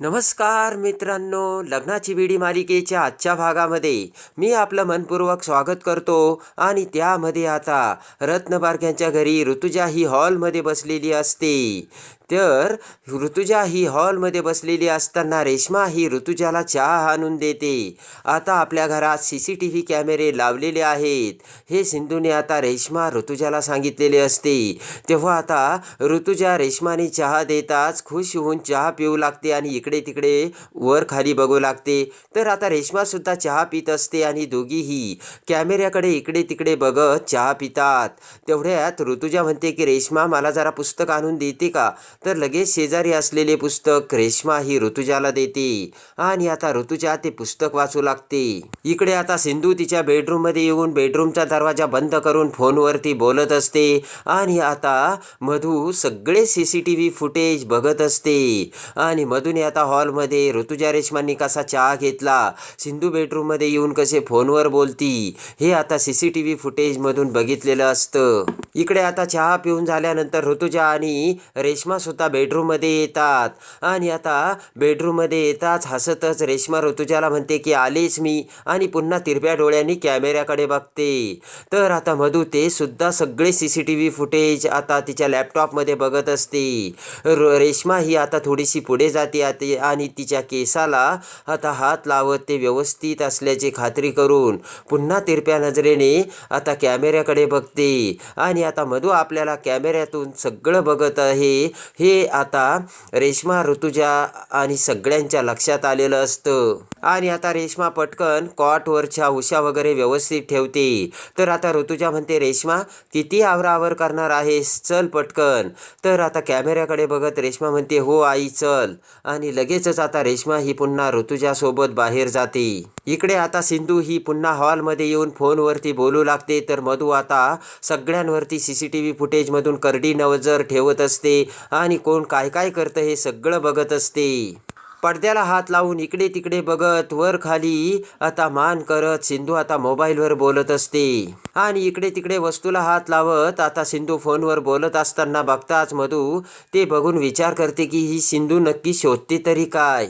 नमस्कार मित्रांनो लग्नाची विडी मालिकेच्या आजच्या भागामध्ये मी आपलं मनपूर्वक स्वागत करतो आणि त्यामध्ये आता रत्नबारक्यांच्या घरी ऋतुजा ही हॉलमध्ये बसलेली असते. तर ऋतुजा ही हॉलमध्ये बसलेली असताना रेश्मा ही ऋतुजाला चहा आणून देते. आता आपल्या घरात सी सी टी व्ही कॅमेरे लावलेले आहेत. हे सिंधूने आता रेश्मा ऋतुजाला सांगितलेले असते. तेव्हा आता ऋतुजा रेश्माने चहा देताच खुश होऊन चहा पिऊ लागते आणि इकडे इकडे तिकडे वर खाली बघू लागते. तर आता रेश्मासुद्धा चहा पित असते आणि दोघीही कॅमेऱ्याकडे इकडे तिकडे बघत चहा पितात. तेवढ्यात ऋतुजा म्हणते की रेश्मा मला जरा पुस्तक आणून देते का? तर लगेच शेजारी असलेले पुस्तक रेश्मा ही ऋतुजाला देते. आणि आता ऋतुजा ते पुस्तक वाचू लागते. इकडे आता सिंधू तिच्या बेडरूममध्ये येऊन बेडरूमचा दरवाजा बंद करून फोनवरती बोलत असते. आणि आता मधू सगळे C C T V footage बघत असते. आणि मधूने आता हॉलमध्ये ऋतुजा रेश्मांनी कसा चहा घेतला? सिंधू बेडरूममध्ये येऊन कसे फोनवर बोलती? हे आता सी सी टी व्ही फुटेजमधून बघितलेलं असतं. इकडे आता चहा पिऊन झाल्यानंतर ऋतुजा आणि रेश्मासुद्धा बेडरूममध्ये येतात. आणि आता बेडरूममध्ये येताच हसतच रेश्मा ऋतुजाला म्हणते की आलेच मी. आणि पुन्हा तिरप्या डोळ्यांनी कॅमेऱ्याकडे बघते. तर आता मधू ते सुद्धा सगळे C C T V footage आता तिच्या लॅपटॉपमध्ये बघत असते. रेश्मा ही आता थोडीशी पुढे जाते आते आणि तिच्या केसाला आता हात लावत ते व्यवस्थित असल्याची खात्री करून पुन्हा तिरप्या नजरेने आता कॅमेऱ्याकडे बघते. आणि आता मधू आपल्याला कॅमेऱ्यातून सगळं बघत आहे. हे आता रेश्मा ऋतुजा आणि सगळ्यांच्या लक्षात आलेलं असतं. आणि आता रेश्मा पटकन कॉटवरच्या उशा वगैरे व्यवस्थित ठेवते. तर आता ऋतुजा म्हणते रेश्मा किती आवरावर करणार आहेस? चल पटकन. तर आता कॅमेऱ्याकडे बघत रेश्मा म्हणते हो आई चल. आणि लगेचच आता रेश्मा ही पुन्हा ऋतुजासोबत बाहेर जाते. इकडे आता सिंधू ही पुन्हा हॉलमध्ये येऊन फोनवरती बोलू लागते तर मधू आता सगळ्यांवरती सी सी टी व्ही फुटेजमधून करडी नजर ठेवत असते. आणि कोण काय काय करतं हे सगळं बघत असते. पडद्याला हात लावून इकडे तिकडे बघत वर खाली आता मान करत सिंधू आता मोबाईलवर बोलत असते. आणि इकडे तिकडे वस्तूला हात लावत आता सिंधू फोनवर बोलत असताना बघताच मधू ते बघून विचार करते की ही सिंधू नक्की शोधते तरी काय?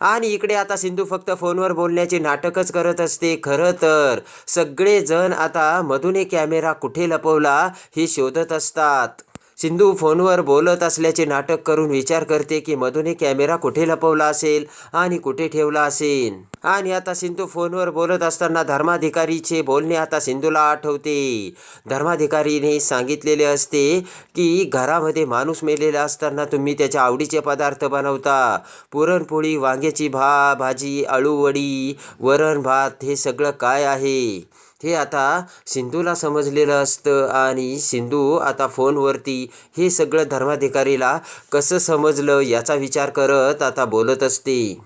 आणि इकडे आता सिंधू फक्त फोनवर बोलण्याचे नाटकच करत असते. खरं तर सगळेजण आता मधून कॅमेरा कुठे लपवला हे शोधत असतात. सिंधू फोनवर बोलत असल्याचे नाटक करून विचार करते की मधूने कॅमेरा कुठे लपवला असेल आणि कुठे ठेवला असेल. आणि आता सिंधू फोनवर बोलत असताना धर्माधिकारीचे बोलणे आता सिंधूला आठवते. धर्माधिकारीने सांगितलेले असते की घरामध्ये माणूस मेलेला असताना तुम्ही त्याच्या आवडीचे पदार्थ बनवता. पुरणपोळी वांग्याची भा भाजी अळूवडी वरण भात हे सगळं काय आहे? हे आता सिंधूला समजलेलं असतं आणि सिंधू आता फोनवरती हे सगळं धर्माधिकारीला कसं समजलं याचा विचार करत आता बोलत असते.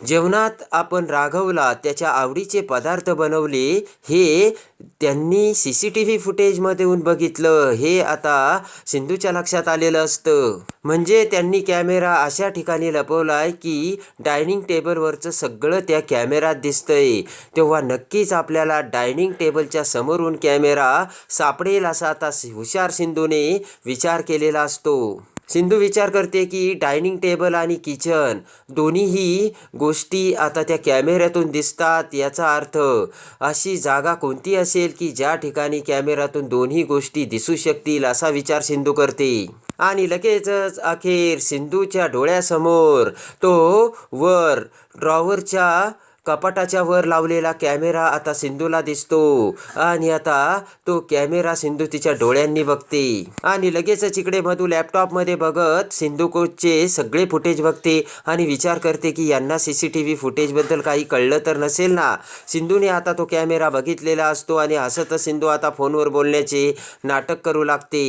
जेवणात आपण राघवला त्याच्या आवडीचे पदार्थ बनवले हे त्यांनी सी सी टी व्ही फुटेजमधून बघितलं. हे आता सिंधूच्या लक्षात आलेलं असतं. म्हणजे त्यांनी कॅमेरा अशा ठिकाणी लपवलाय की डायनिंग टेबलवरचं सगळं त्या कॅमेरात दिसतंय. तेव्हा नक्कीच आपल्याला डायनिंग टेबलच्या समोरून कॅमेरा सापडेल असा आता हुशार सिंधूने विचार केलेला असतो. सिंधू विचार करते की डायनिंग टेबल आणि किचन दोन्हीही गोष्टी आता त्या कॅमेऱ्यातून दिसतात याचा अर्थ अशी जागा कोणती असेल की ज्या ठिकाणी कॅमेऱ्यातून दोन्ही गोष्टी दिसू शकतील असा विचार सिंधू करते. आणि लगेचच अखेर सिंधूच्या डोळ्यासमोर तो वर ड्रॉवरच्या कपाटाच्या वर लावलेला कॅमेरा आता सिंधूला दिसतो. आणि आता तो कॅमेरा सिंधू तिच्या डोळ्यांनी बघते. आणि लगेचच इकडे मधू लॅपटॉपमध्ये बघत सिंधू कोचचे सगळे फुटेज बघते आणि विचार करते की यांना सी सी टी व्ही फुटेजबद्दल काही कळलं तर नसेल ना? सिंधूने आता तो कॅमेरा बघितलेला असतो आणि हसतच सिंधू आता फोनवर बोलण्याचे नाटक करू लागते.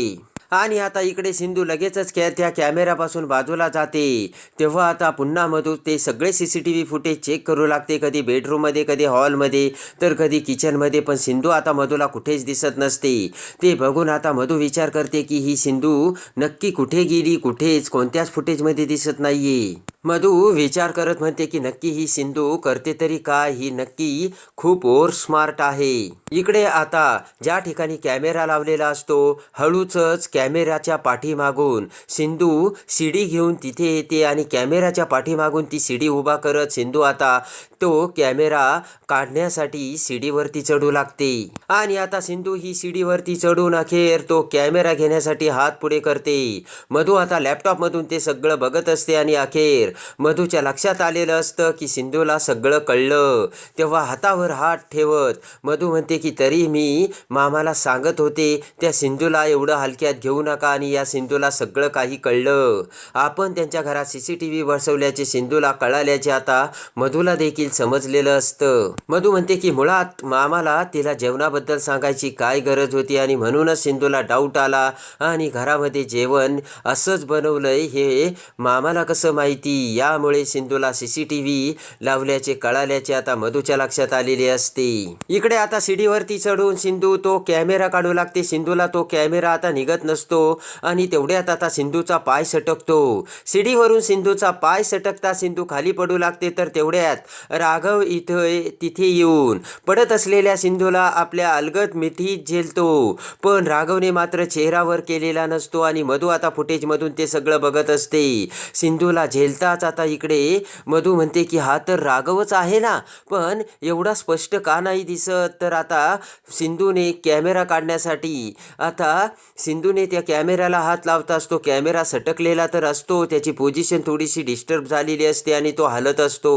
आणि आता इकडे सिंधू लगेचच कॅ त्या कॅमेऱ्यापासून बाजूला जाते. तेव्हा आता पुन्हा मधू ते सगळे C C T V footage check करू लागते. कधी बेडरूममध्ये कधी हॉलमध्ये तर कधी किचनमध्ये पण सिंधू आता मधूला कुठेच दिसत नसते. ते बघून आता मधू विचार करते की ही सिंधू नक्की कुठे गेली कुठेच कोणत्याच फुटेजमध्ये दिसत नाहीये. मधू विचार करत म्हणते की नक्की ही सिंधू करते तरी काय? ही नक्की खूप ओर स्मार्ट आहे. इकडे आता ज्या ठिकाणी कॅमेरा लावलेला असतो हळूच कॅमेऱ्याच्या पाठीमागून सिंधू शिडी घेऊन तिथे येते आणि कॅमेऱ्याच्या पाठीमागून ती शिडी उभा करत सिंधू आता तो कॅमेरा काढण्यासाठी शिडीवरती चढू लागते. आणि आता सिंधू ही शिडीवरती चढून अखेर तो कॅमेरा घेण्यासाठी हात पुढे करते. मधू आता लॅपटॉपमधून ते सगळं बघत असते आणि अखेर मधूच्या लक्षात आलेलं असतं की सिंधूला सगळं कळलं. तेव्हा हातावर हात ठेवत मधू म्हणते की तरी मी मामाला सांगत होते त्या सिंधूला एवढं हलक्यात घेऊ नका आणि या सिंधूला सगळं काही कळलं. आपण त्यांच्या घरात सी सी टी व्ही बसवल्याचे सिंधूला कळाल्याचे आता मधूला देखील समजलेलं असतं. मधू म्हणते की मुळात मामाला तिला जेवणाबद्दल सांगायची काय गरज होती आणि म्हणूनच सिंधूला डाऊट आला आणि घरामध्ये जेवण असंच बनवलंय हे मामाला कसं माहिती? यामुळे सिंधूला सीसीटीव्ही लावल्याचे कळाल्याचे आता मधूच्या लक्षात आलेले असते. इकडे आता शिडीवरती चढून सिंधू तो कॅमेरा काढू लागते. सिंधूला तो कॅमेरा आता निघत नसतो आणि तेवढ्यात आता सिंधूचा पाय सटकतो. सीडीवरून सिंधूचा पाय सटकता सिंधू खाली पडू लागते तर तेवढ्यात राघव इथे तिथे येऊन पडत असलेल्या सिंधूला आपल्या अलगद मिठीत झेलतो. पण राघवने मात्र चेहरावर केलेला नसतो आणि मधू आता फुटेजमधून ते सगळं बघत असते. सिंधूला झेलता झेलताच आता इकडे. मधू म्हणते की हा तर राघवच आहे ना. पण एवढा स्पष्ट का नाही दिसत? तर आता सिंधूने कॅमेरा काढण्यासाठी आता सिंधूने त्या कॅमेऱ्याला हात लावता असतो कॅमेरा सटकलेला तर असतो. त्याची पोझिशन थोडीशी डिस्टर्ब झालेली असते आणि तो हलत असतो.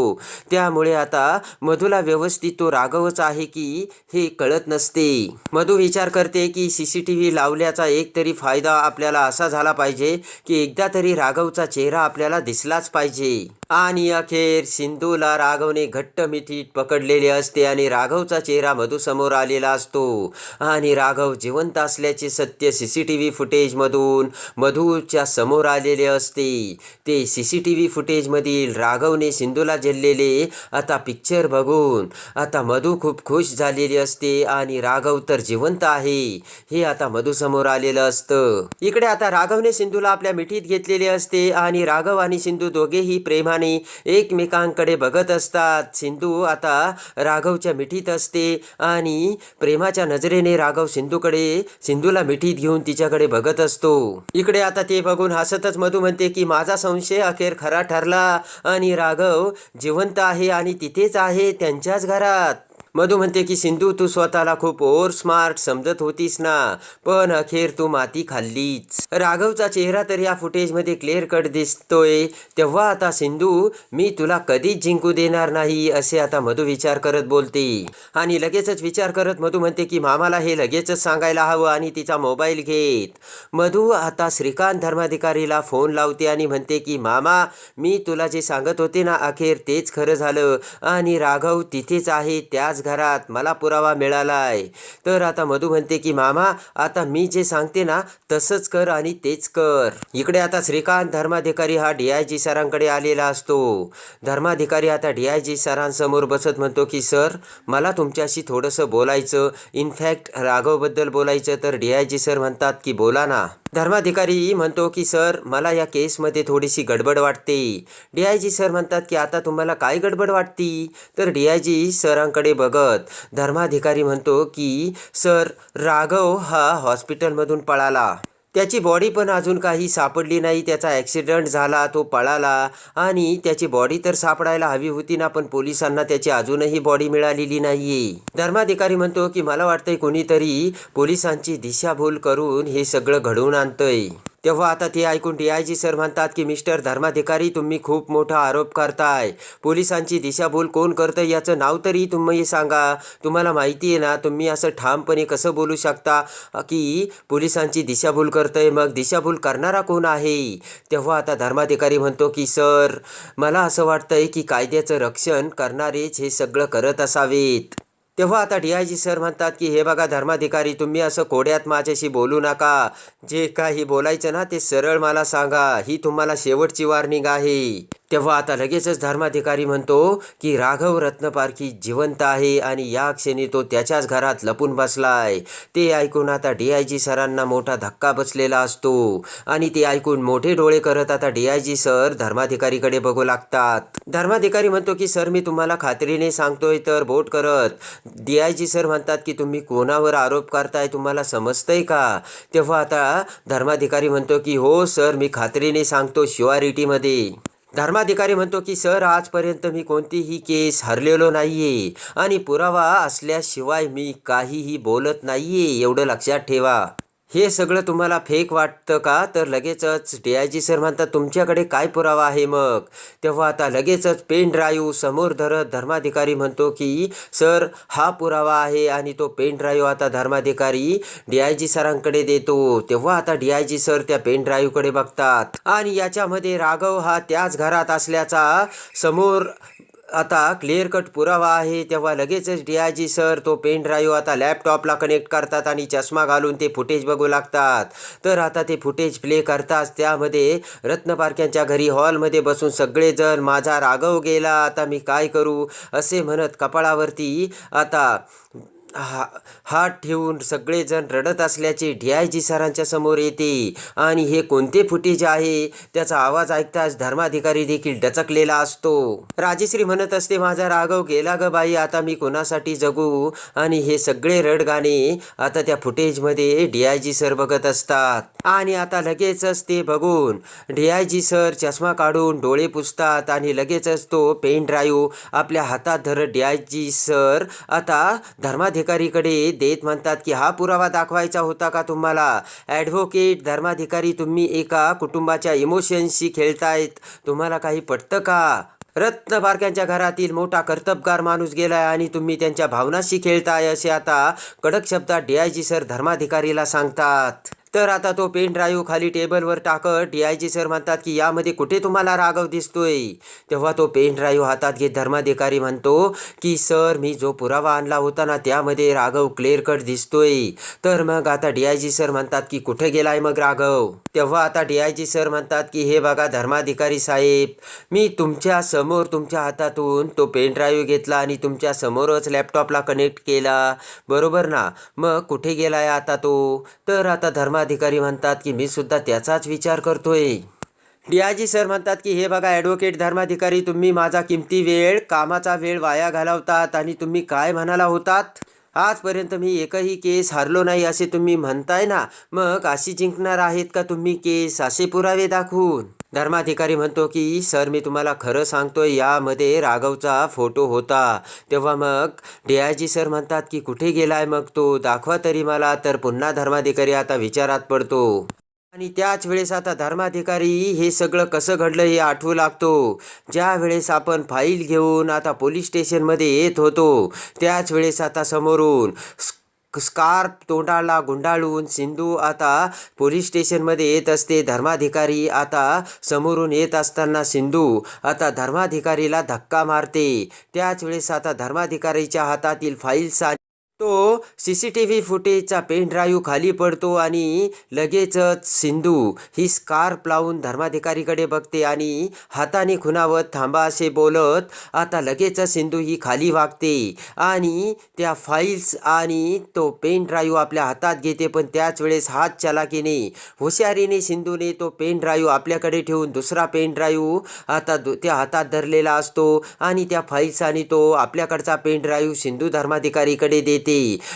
त्यामुळे आता मधूला व्यवस्थित तो राघवच आहे की हे कळत नसते. मधू विचार करते की सी सी टी व्ही लावल्याचा एक तरी फायदा आपल्याला असा झाला पाहिजे की एकदा तरी राघवचा चेहरा आपल्याला दिसलाच पाहिजे पाहिजे. आणि अखेर सिंधूला राघवने घट्ट मिठीत पकडलेले असते आणि राघवचा चेहरा मधूसमोर आलेला असतो. आणि राघव जिवंत असल्याचे सत्य सी सी टी व्ही फुटेजमधून मधूच्या समोर आलेले असते. ते सी सी टी व्ही फुटेजमधील राघवने सिंधूला झेललेले. आता पिक्चर बघून आता मधू खूप खुश झालेली असते आणि राघव तर जिवंत आहे. हे आता मधूसमोर आलेलं असतं. इकडे आता राघवने सिंधूला आपल्या मिठीत घेतलेले असते आणि राघव आणि सिंधू दोघेही प्रेमा प्रेमाने एकमेकांकडे बघत असतात. सिंधू आता राघवच्या मिठीत असते आणि प्रेमाच्या नजरेने राघव सिंधूकडे सिंधूला मिठीत घेऊन तिच्याकडे बघत असतो. इकडे आता ते बघून हसतच मधू म्हणते की माझा संशय अखेर खरा ठरला आणि राघव जिवंत आहे आणि तिथेच आहे त्यांच्याच घरात. मधू म्हणते की सिंधू तू स्वतःला खूप ओव्हर स्मार्ट समजत होतीस ना? पण अखेर तू माती खाल्लीच. राघवचा चेहरा तर या फुटेजमध्ये क्लिअर कट दिसतोय. तेव्हा आता सिंधू मी तुला कधीच जिंकू देणार नाही असे आता मधू विचार करत बोलते. आणि लगेचच विचार करत मधू म्हणते की मामाला हे लगेचच सांगायला हवं आणि तिचा मोबाईल घेत. मधू आता श्रीकांत धर्माधिकारीला फोन लावते आणि म्हणते की मामा मी तुला जे सांगत होते ना अखेर तेच खरं झालं. आणि राघव तिथेच आहे त्याच घरात मला पुरावा मिळाला आहे तर आता मधू म्हणते की मामा आता मी जे सांगते ना तसंच कर आणि तेच कर. इकडे आता श्रीकांत धर्माधिकारी हा डी आय जी सरांकडे आलेला असतो. धर्माधिकारी आता डी आय जी सरांसमोर बसत म्हणतो की सर मला तुमच्याशी थोडंसं बोलायचं. इनफॅक्ट राघवबद्दल बोलायचं. तर डी आय जी सर म्हणतात की बोला ना. धर्माधिकारी म्हणतो की सर मला या केसमध्ये थोडीशी गडबड वाटते. डी आय जी सर म्हणतात की आता तुम्हाला काय गडबड वाटती? तर डी आय जी सरांकडे बघत धर्माधिकारी म्हणतो की सर राघव हा हॉस्पिटलमधून पळाला. त्याची बॉडी पण अजून काही सापडली नाही. त्याचा ॲक्सिडंट झाला तो पळाला आणि त्याची बॉडी तर सापडायला हवी होती ना पण पोलिसांना त्याची अजूनही बॉडी मिळालेली नाही धर्माधिकारी म्हणतो की मला वाटतंय कोणीतरी पोलिसांची दिशाभूल करून हे सगळं घडवून आणतंय. तेव्हा आता ते ऐकून डी आय जी सर म्हणतात की मिस्टर धर्माधिकारी तुम्ही खूप मोठा आरोप करताय. पोलिसांची दिशाभूल कोण करतं याचं नाव तरी तुम्ही सांगा. तुम्हाला माहिती आहे ना तुम्ही असं ठामपणे कसं बोलू शकता की पोलिसांची दिशाभूल करतंय मग दिशाभूल करणारा कोण आहे? तेव्हा आता धर्माधिकारी म्हणतो की सर मला असं वाटतंय की कायद्याचं रक्षण करणारेच हे सगळं करत असावेत. तेव्हा आता डी आय जी सर म्हणतात की हे बघा धर्माधिकारी तुम्ही असं कोड्यात माझ्याशी बोलू नका. जे काही बोलायचं ना ते सरळ मला सांगा. ही तुम्हाला शेवटची वॉर्निंग आहे. तेव्हा आता लगेचच धर्माधिकारी म्हणतो की राघव रत्नपारखी जिवंत आहे आणि या क्षणी तो त्याच्याच घरात लपून बसला आहे ते ऐकून आता डी आय जी सरांना मोठा धक्का बसलेला असतो. आणि ते ऐकून मोठे डोळे करत आता डी आय जी सर धर्माधिकारीकडे बघू लागतात. धर्माधिकारी म्हणतो की सर मी तुम्हाला खात्रीने सांगतोय तर बोट करत. डी आय जी सर म्हणतात की तुम्ही कोणावर आरोप करताय तुम्हाला समजतंय का? तेव्हा आता धर्माधिकारी म्हणतो की हो सर मी खात्रीने सांगतो शिवारिटीमध्ये. धर्माधिकारी म्हणतो की सर आजपर्यंत मी कोणतीही केस हरलेलो नाही आहे आणि पुरावा असल्याशिवाय मी काहीही बोलत नाही आहे एवढं लक्षात ठेवा. हे सगळं तुम्हाला फेक वाटतं का? तर लगेचच डी आय जी सर म्हणतात तुमच्याकडे काय पुरावा आहे मग? तेव्हा आता लगेचच पेन ड्राईव्ह समोर धरत धर्माधिकारी म्हणतो की सर हा पुरावा आहे आणि तो पेन ड्राईव्ह आता धर्माधिकारी डी आय जी सरांकडे देतो. तेव्हा आता डी आय जी सर त्या पेन ड्राईव्हकडे बघतात. आणि याच्यामध्ये राघव हा त्याच घरात असल्याचा समोर आता क्लिअर कट पुरावा आहे तेव्हा लगेचच डी आय जी सर तो पेन ड्राईव्ह आता लॅपटॉपला कनेक्ट करतात आणि चष्मा घालून ते फुटेज बघू लागतात. तर आता ते फुटेज प्ले करताच त्यामध्ये रत्नपारख्यांच्या घरी हॉलमध्ये बसून सगळेजण माझा राघव गेला आता मी काय करू? असे म्हणत कपाळावरती आता हा हात ठेवून सगळेजण रडत असल्याचे डी आय जी सरांच्या समोर येते. आणि हे कोणते फुटेज आहे? त्याचा आवाज ऐकताच धर्माधिकारी देखील डचकलेला असतो. राजेश्री म्हणत असते माझा राघव गेला ग बाई आता मी कोणासाठी जगू? आणि हे सगळे रड गाणे आता त्या फुटेजमध्ये डी आय जी सर बघत असतात. आणि आता लगेचच ते बघून डी आय जी सर चष्मा काढून डोळे पुसतात आणि लगेचच तो पेन ड्राईव्ह आपल्या हातात धरत डी आय जी सर आता धर्माधिकारीकडे देत म्हणतात की हा पुरावा दाखवायचा होता का तुम्हाला? ॲडव्होकेट धर्माधिकारी तुम्ही एका कुटुंबाच्या इमोशन्सशी खेळतायत. तुम्हाला काही पटतं का? रत्न बारक्यांच्या घरातील मोठा कर्तबगार माणूस गेलाय आणि तुम्ही त्यांच्या भावनाशी खेळताय असे आता कडक शब्दात डी आय जी सर धर्माधिकारीला सांगतात. तर आता तो पेन ड्राईव्ह खाली टेबलवर टाकत डी आय जी सर म्हणतात की यामध्ये कुठे तुम्हाला राघव दिसतोय? तेव्हा तो पेन ड्राईव्ह हातात घेत धर्माधिकारी म्हणतो की सर मी जो पुरावा आणला होता ना त्यामध्ये राघव क्लिअर कट दिसतोय. तर मग आता डी आय जी सर म्हणतात की कुठे गेलाय मग राघव? तेव्हा आता डी आय जी सर म्हणतात की हे बघा धर्माधिकारी साहेब मी तुमच्यासमोर तुमच्या हातातून तो पेन ड्राईव्ह घेतला आणि तुमच्या समोरच लॅपटॉपला कनेक्ट केला. बरोबर ना? मग कुठे गेलाय आता तो? तर आता धर्मा धर्माधिकारी म्हणतात की मी सुद्धा त्याचाच विचार करतोय. डियाजी सर म्हणतात की हे बघा ॲडव्होकेट धर्माधिकारी तुम्ही माझा किमती वेळ कामाचा वेळ वाया घालवतात आणि तुम्ही काय म्हणाला होतात? आजपर्यंत मी एकही केस हरलो नाही असे तुम्ही म्हणताय ना? मग अशी जिंकणार आहेत का तुम्ही केस? असे पुरावे दाखवून. धर्माधिकारी म्हणतो की सर मी तुम्हाला खरं सांगतो यामध्ये राघवचा फोटो होता. तेव्हा मग डी सर म्हणतात की कुठे गेलाय मग तो? दाखवा तरी मला तर पुन्हा धर्माधिकारी आता विचारात पडतो. आणि त्याच वेळेस आता धर्माधिकारी हे सगळं कसं घडलं हे आठवू लागतो. ज्या वेळेस आपण फाईल घेऊन आता पोलीस स्टेशनमध्ये येत होतो त्याच वेळेस आता समोरून स्कार्प स्कार्फ तोंडाला गुंडाळून सिंधू आता पोलीस स्टेशनमध्ये येत असते. धर्माधिकारी आता समोरून येत असताना सिंधू आता धर्माधिकारीला धक्का मारते. त्याच वेळेस आता धर्माधिकारीच्या हातातील फाईल्स तो सी सी टी व्ही फुटेजचा पेन ड्राईव्ह खाली पडतो आणि लगेचच सिंधू ही स्कार्फ लावून धर्माधिकारीकडे बघते आणि हाताने खुणावत थांबा असे बोलत आता लगेचच सिंधू ही खाली वागते आणि त्या फाईल्स आणि तो पेन ड्राईव्ह आपल्या हातात घेते पण त्याच वेळेस हात चलाकीने हुशारीने सिंधूने तो पेन ड्राईव्ह आपल्याकडे ठेवून दुसरा पेन ड्राईव्ह आता दु त्या हातात धरलेला असतो आणि त्या फाईल्स आणि तो आपल्याकडचा पेन ड्राईव्ह सिंधू धर्माधिकारीकडे देते.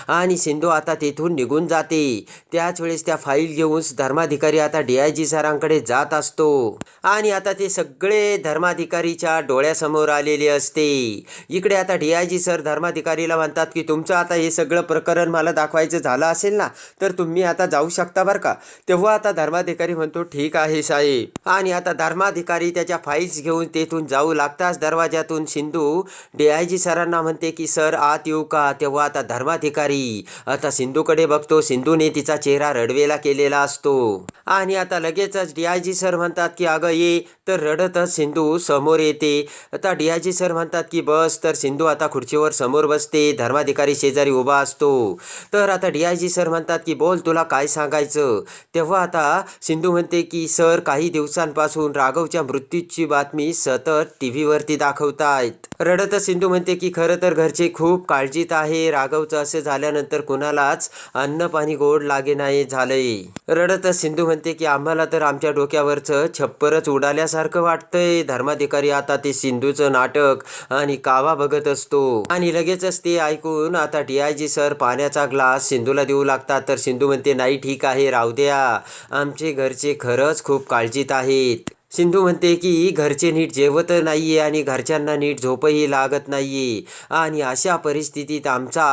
आणि सिंधू आता तेथून निघून जाते. त्याच वेळेस त्या फाईल घेऊन धर्माधिकारी आता डी आय जी सरांकडे जात असतो. आणि आता ते सगळे धर्माधिकारीच्या डोळ्यासमोर आलेले असते. इकडे आता डी आय जी सर धर्माधिकारीला म्हणतात की तुमचं आता हे सगळं प्रकरण मला दाखवायचं झालं असेल ना तर तुम्ही आता जाऊ शकता बरं का? तेव्हा आता धर्माधिकारी म्हणतो ठीक आहे साहेब. आणि आता धर्माधिकारी त्याच्या फाईल्स घेऊन तेथून जाऊ लागताच दरवाजातून सिंधू डी आय जी सरांना म्हणते की सर आत येऊ का? तेव्हा आता धर्म धर्माधिकारी. आता सिंधूकडे बघतो सिंधूने तिचा चेहरा रडवेला केलेला असतो. आणि आता लगेचच डी आय जी सर म्हणतात की अगं ये. तर रडतच सिंधू समोर येते. आता डी आय जी सर म्हणतात की बस. तर सिंधू आता खुर्चीवर समोर बसते. धर्माधिकारी शेजारी उभा असतो. तर आता डी आय जी सर म्हणतात की बोल तुला काय सांगायचं? तेव्हा आता सिंधू म्हणते की सर काही दिवसांपासून राघवच्या मृत्यूची बातमी सतत टी व्हीवरती दाखवतायत. रडतच सिंधू म्हणते की खरं तर घरचे खूप काळजीत आहे. राघवचं असं झाल्यानंतर कुणालाच अन्न पाणी गोड लागे नाही झालंय. रडतच सिंधू म्हणते की आम्हाला तर आमच्या डोक्यावरचं छप्परच उडाल्यासारखं वाटतंय. धर्माधिकारी आता ते सिंधूचं नाटक आणि कावा बघत असतो. आणि लगेचच ते ऐकून आता डीआयजी आय जी सर पाण्याचा ग्लास सिंधूला देऊ लागतात. तर सिंधू म्हणते नाही ठीक आहे राहू द्या. आमचे घरचे खरंच खूप काळजीत आहेत. सिंधू म्हणते की घरचे नीट जेवत नाहीये आणि घरच्यांना नीट झोपही लागत नाहीये. आणि अशा परिस्थितीत आमचा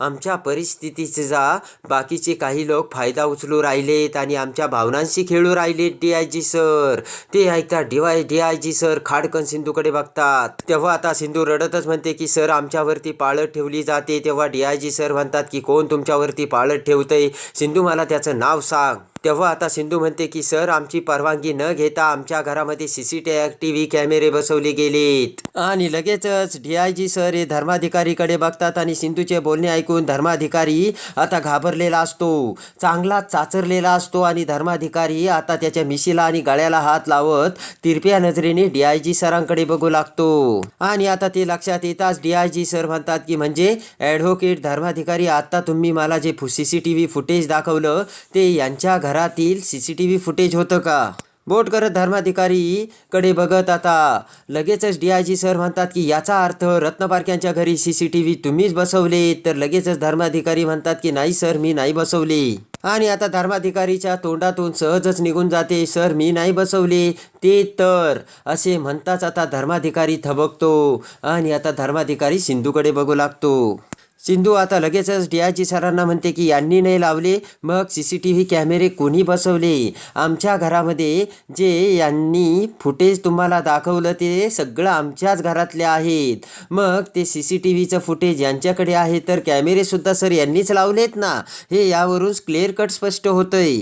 आमच्या परिस्थितीचा बाकीचे काही लोक फायदा उचलू राहिलेत आणि आमच्या भावनांशी खेळू राहिलेत डी आय जी सर ते ऐकतात D Y D I G sir खाडकन सिंधूकडे बघतात. तेव्हा आता सिंधू रडतच म्हणते की सर आमच्यावरती पाळत ठेवली जाते. तेव्हा डी आय जी सर म्हणतात की कोण तुमच्यावरती पाळत ठेवतंय? सिंधू मला त्याचं नाव सांग. तेव्हा आता सिंधू म्हणते की सर आमची परवानगी न घेता आमच्या घरामध्ये सी सी टी व्ही कॅमेरे बसवले गेलेत. आणि लगेचच डी आय जी सर हे धर्माधिकारीकडे बघतात आणि सिंधूचे बोलणे ऐकून धर्माधिकारी आता घाबरलेला असतो. चांगला चाचरलेला असतो आणि धर्माधिकारी आता त्याच्या मिशीला आणि गळ्याला हात लावत तिरप्या नजरेने डी आय जी सरांकडे बघू लागतो. आणि आता ते लक्षात येताच डी आय जी सर म्हणतात की म्हणजे ॲडव्होकेट धर्माधिकारी आता तुम्ही मला जे C C T V footage दाखवलं ते यांच्या घरातील C C T V footage होतं का? बोट करत धर्माधिकारीकडे बघत आता. लगेचच डी आय जी सर म्हणतात की याचा अर्थ रत्नपारख्यांच्या घरी सी सी टी व्ही तुम्हीच बसवले तर लगेचच धर्माधिकारी म्हणतात की नाही सर मी नाही बसवले. आणि आता धर्माधिकारीच्या तोंडातून सहजच निघून जाते. सर मी नाही बसवले. ते तर असे म्हणताच आता धर्माधिकारी थबकतो. आणि आता धर्माधिकारी सिंधूकडे बघू लागतो. सिंधू आता लगेचच डी सरांना म्हणते की यांनी नाही लावले मग सी सी टी व्ही कॅमेरे कोणी बसवले? आमच्या घरामध्ये जे यांनी फुटेज तुम्हाला दाखवलं ते सगळं आमच्याच घरातले आहेत. मग ते सी सी टी व्हीचं फुटेज यांच्याकडे आहे तर कॅमेरेसुद्धा सर यांनीच लावलेत ना? हे यावरून क्लिअर कट स्पष्ट होतंय.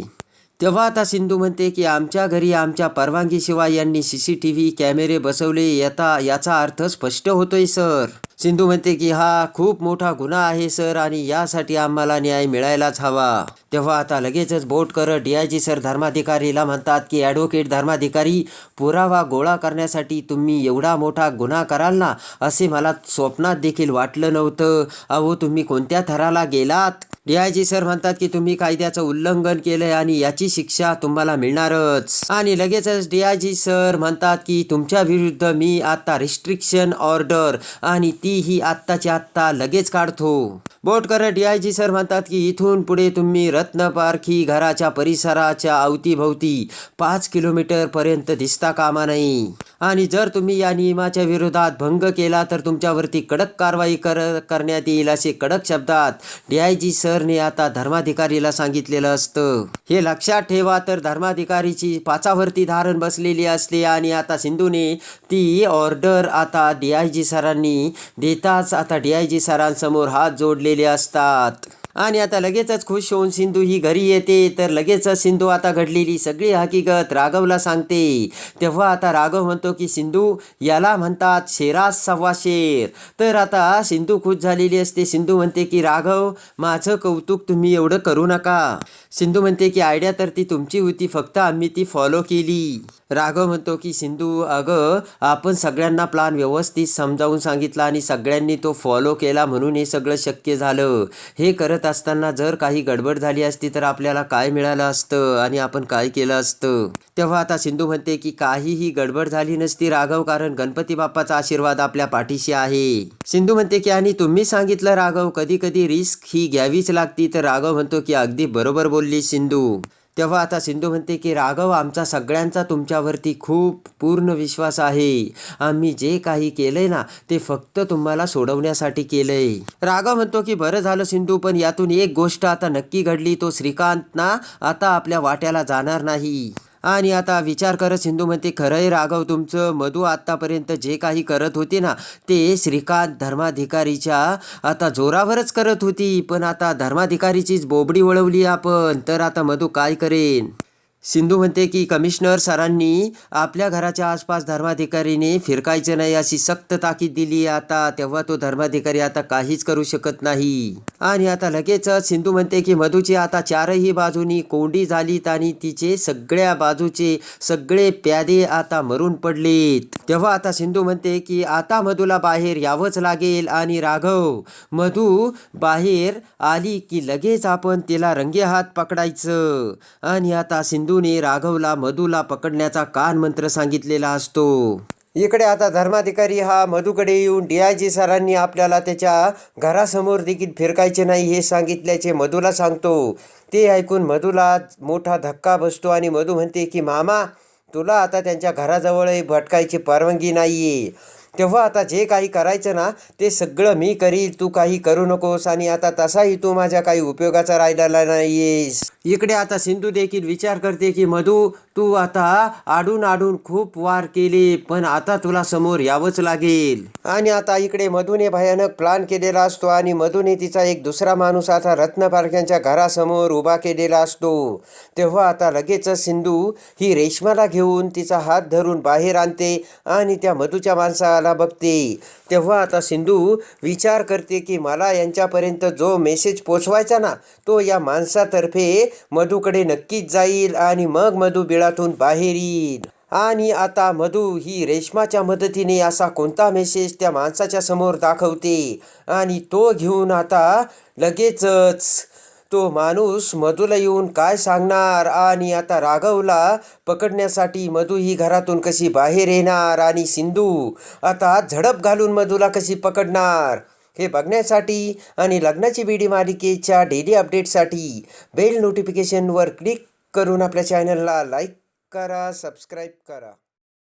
तेव्हा आता सिंधू म्हणते की आमच्या घरी आमच्या परवानगीशिवाय यांनी सी सी टी व्ही कॅमेरे बसवले येता याचा अर्थ स्पष्ट होतोय सर. सिंधू म्हणते की हा खूप मोठा गुन्हा आहे सर आणि यासाठी आम्हाला न्याय मिळायलाच हवा. तेव्हा आता लगेचच बोट करत डी आय जी सर धर्माधिकारीला म्हणतात की ॲडव्होकेट धर्माधिकारी पुरावा गोळा करण्यासाठी तुम्ही एवढा मोठा गुन्हा कराल ना असे मला स्वप्नात देखील वाटलं नव्हतं. अहो तुम्ही कोणत्या थराला गेलात? डी आय जी सर म्हणतात की तुम्ही कायद्याचं उल्लंघन केलंय आणि याची शिक्षा तुम्हाला मिळणारच. आणि लगेचच डी आय जी सर म्हणतात की तुमच्या विरुद्ध मी आता रिस्ट्रिक्शन ऑर्डर आणि ती ही आत्ताची आत्ता लगेच काढतो. Botkar DIG D I G sir म्हणतात की इथून पुढे तुम्ही रत्नपारखी घराच्या परिसराच्या अवतीभोवती पाच किलोमीटरपर्यंत दिसता कामा नाही आणि जर तुम्ही या नियमाच्या विरोधात भंग केला तर तुमच्यावरती कडक कारवाई कर करण्यात येईल असे कडक शब्दात डी आय जी सरने आता धर्माधिकारीला सांगितलेलं असतं. हे लक्षात ठेवा तर धर्माधिकारीची पाचावरती धारण बसलेली असते आणि आता सिंधूने ती ऑर्डर आता डी आय जी सरांनी देताच आता डी आय जी सरांसमोर हात जोडले जोडलेले असतात. आणि आता लगेचच खुश होऊन सिंधू ही घरी येते. तर लगेचच सिंधू आता घडलेली सगळी हकीकत राघवला सांगते. तेव्हा आता राघव म्हणतो की सिंधू याला म्हणतात शेरा सव्वा शेर. तर आता सिंधू खुश झालेली असते. सिंधू म्हणते की राघव माझं कौतुक तुम्ही एवढं करू नका. सिंधू म्हणते की आयडिया तर ती तुमची होती. फक्त आम्ही ती फॉलो केली. राघव म्हणतो की सिंधू अगं आपण सगळ्यांना प्लान व्यवस्थित समजावून सांगितला आणि सगळ्यांनी तो फॉलो केला म्हणून हे सगळं शक्य झालं. हे करत असताना जर काही गडबड झाली असती तर आपल्याला काय मिळालं असतं आणि आपण काय केलं असतं? तेव्हा आता सिंधू म्हणते की काहीही गडबड झाली नसती राघव कारण गणपती बाप्पाचा आशीर्वाद आपल्या पाठीशी आहे. सिंधू म्हणते की आणि तुम्ही सांगितलं राघव कधी कधी रिस्क ही घ्यावीच लागती. तर राघव म्हणतो की अगदी बरोबर बोलली सिंधू. तेव्हा आता सिंधू म्हणते की राघव आमचा सगळ्यांचा तुमच्यावरती खूप पूर्ण विश्वास आहे. आम्ही जे काही केलंय ना ते फक्त तुम्हाला सोडवण्यासाठी केलंय. राघव म्हणतो की बरं झालं सिंधू पण यातून एक गोष्ट आता नक्की घडली. तो श्रीकांत ना आता आपल्या वाट्याला जाणार नाही. आणि आता विचार करत सिंधू म्हणते खरंही राघव तुमचं मधू आत्तापर्यंत जे काही करत होती ना ते श्रीकांत धर्माधिकारीच्या आता जोरावरच करत होती. पण आता धर्माधिकारीचीच बोबडी वळवली आपण. तर आता मधू काय करेन? सिंधू म्हणते की कमिशनर सरांनी आपल्या घराच्या आसपास धर्माधिकारीने फिरकायचं नाही अशी सक्त ताकीद दिली आता. तेव्हा तो धर्माधिकारी आता काहीच करू शकत नाही. आणि आता लगेचच सिंधू म्हणते की मधूची आता चारही बाजूनी कोंडी झालीत आणि तिचे सगळ्या बाजूचे सगळे प्यादे आता मरून पडलेत. तेव्हा आता सिंधू म्हणते की आता मधूला बाहेर यावंच लागेल. आणि राघव मधू बाहेर आली की लगेच आपण तिला रंगे हात पकडायचं. आणि आता सिंधू सिंधूने राघवला मधूला पकडण्याचा कान मंत्र सांगितलेला असतो. इकडे आता धर्माधिकारी हा मधूकडे येऊन डी आय जी सरांनी आपल्याला त्याच्या घरासमोर देखील फिरकायचे नाही हे सांगितल्याचे मधूला सांगतो. ते ऐकून मधूला मोठा धक्का बसतो आणि मधू म्हणते की मामा तुला आता त्यांच्या घराजवळही भटकायची परवानगी नाहीये. तेव्हा आता जे काही करायचं ना ते सगळं मी करील तू काही करू नकोस आणि आता तसाही तू माझ्या काही उपयोगाचा राहिलेला नाहीयेस. इकडे आता सिंधू देखील विचार करते की मधू तू आता आडून आडून खूप वार केले पण आता तुला समोर यावंच लागेल. आणि आता इकडे मधूने भयानक प्लान केलेला असतो आणि मधूने तिचा एक दुसरा माणूस आता रत्न पारख्यांच्या घरासमोर उभा केलेला असतो. तेव्हा आता लगेचच सिंधू ही रेशमाला घेऊन तिचा हात धरून बाहेर आणते आणि त्या मधूच्या माणसाला बघते. तेव्हा आता सिंधू विचार करते की मला यांच्यापर्यंत जो मेसेज पोचवायचा ना तो या माणसातर्फे मधूकडे नक्कीच जाईल आणि मग मधू बिळातून बाहेर येईल. आणि आता मधू ही रेशमाच्या मदतीने असा कोणता मेसेज त्या माणसाच्या समोर दाखवते आणि तो घेऊन आता लगेचच तो माणूस मधूला येऊन काय सांगणार? आणि आता राघवला पकडण्यासाठी मधू ही घरातून कशी बाहेर येणार? आणि सिंधू आता झडप घालून मधूला कशी पकडणार? हे बघण्यासाठी आणि लग्नाची बीडी मालिकेच्या डेली अपडेटसाठी बेल नोटिफिकेशनवर क्लिक करून आपल्या चॅनलला लाईक करा सबस्क्राईब करा.